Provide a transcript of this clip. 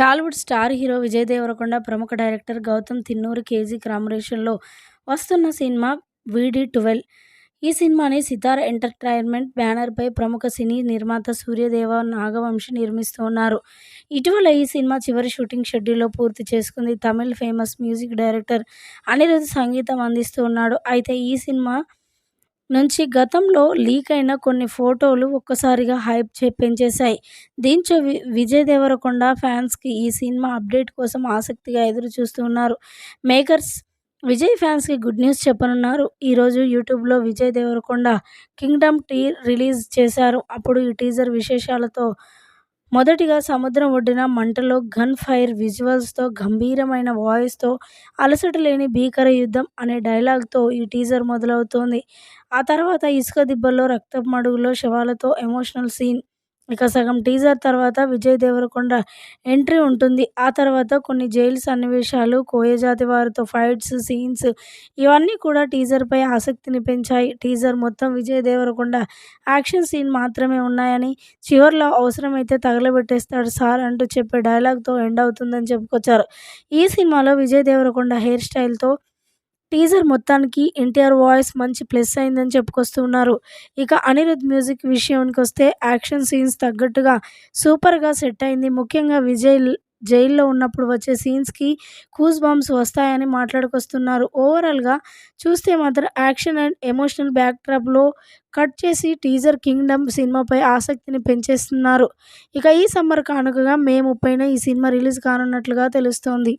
Tollywood star hero Vijay Deverakonda ప్రముఖ director Gautam Tinnanuri KG కాంబినేషన్లో వస్తున్న సినిమా వీడి ట్వెల్వ్. ఈ సినిమాని సితార ఎంటర్టైన్మెంట్ బ్యానర్పై ప్రముఖ సినీ నిర్మాత సూర్యదేవ నాగవంశి నిర్మిస్తున్నారు. ఇటీవల ఈ సినిమా చివరి షూటింగ్ షెడ్యూల్లో పూర్తి చేసుకుంది. Tamil famous music director Anirudh సంగీతం అందిస్తున్నాడు అయితే ఈ సినిమా నుంచి గతంలో లీక్ అయిన కొన్ని ఫోటోలు ఒక్కసారిగా హైప్ చే పెంచేశాయి. దీంతో వి విజయ్ దేవరకొండ ఫ్యాన్స్కి ఈ సినిమా అప్డేట్ కోసం ఆసక్తిగా ఎదురు చూస్తున్నారు మేకర్స్ విజయ్ ఫ్యాన్స్కి గుడ్ న్యూస్ చెప్పనున్నారు. ఈరోజు యూట్యూబ్లో విజయ్ దేవరకొండ కింగ్డమ్ టీ రిలీజ్ చేశారు. అప్పుడు ఈ టీజర్ విశేషాలతో మొదటిగా సముద్రం ఒడ్డున మంటలో గన్ ఫైర్ విజువల్స్తో గంభీరమైన వాయిస్తో అలసట లేని భీకర యుద్ధం అనే డైలాగ్తో ఈ టీజర్ మొదలవుతోంది. ఆ తర్వాత ఇసుక దిబ్బల్లో రక్తపు మడుగులో శవాలతో ఎమోషనల్ సీన్ ఇక సగం టీజర్ తర్వాత విజయ్ దేవరకొండ ఎంట్రీ ఉంటుంది. ఆ తర్వాత కొన్ని జైలు సన్నివేశాలు కోయజాతి వారితో ఫైట్స్ సీన్స్ ఇవన్నీ కూడా టీజర్పై ఆసక్తిని పెంచాయి. టీజర్ మొత్తం విజయ్ దేవరకొండ యాక్షన్ సీన్ మాత్రమే ఉన్నాయని చివరిలో అవసరమైతే తగలబెట్టేస్తాడు సార్ అంటూ చెప్పే డైలాగ్తో ఎండ్ అవుతుందని చెప్పుకొచ్చారు. ఈ సినిమాలో విజయ్ దేవరకొండ హెయిర్ స్టైల్తో టీజర్ మొత్తానికి ఎన్టీఆర్ వాయిస్ మంచి ప్లస్ అయిందని చెప్పుకొస్తున్నారు. ఇక అనిరుద్ మ్యూజిక్ విషయానికి వస్తే యాక్షన్ సీన్స్ తగ్గట్టుగా సూపర్గా సెట్ అయింది. ముఖ్యంగా విజయ్ జైల్లో ఉన్నప్పుడు వచ్చే సీన్స్కి కూజ్ బాంబ్స్ వస్తాయని మాట్లాడుకొస్తున్నారు. ఓవరాల్గా చూస్తే మాత్రం యాక్షన్ అండ్ ఎమోషనల్ బ్యాక్డ్రాప్లో కట్ చేసి టీజర్ కింగ్డమ్ సినిమాపై ఆసక్తిని పెంచేస్తున్నారు. ఇక ఈ సమ్మర్ కానుకగా మే ముప్పైన ఈ సినిమా రిలీజ్ కానున్నట్లుగా తెలుస్తోంది.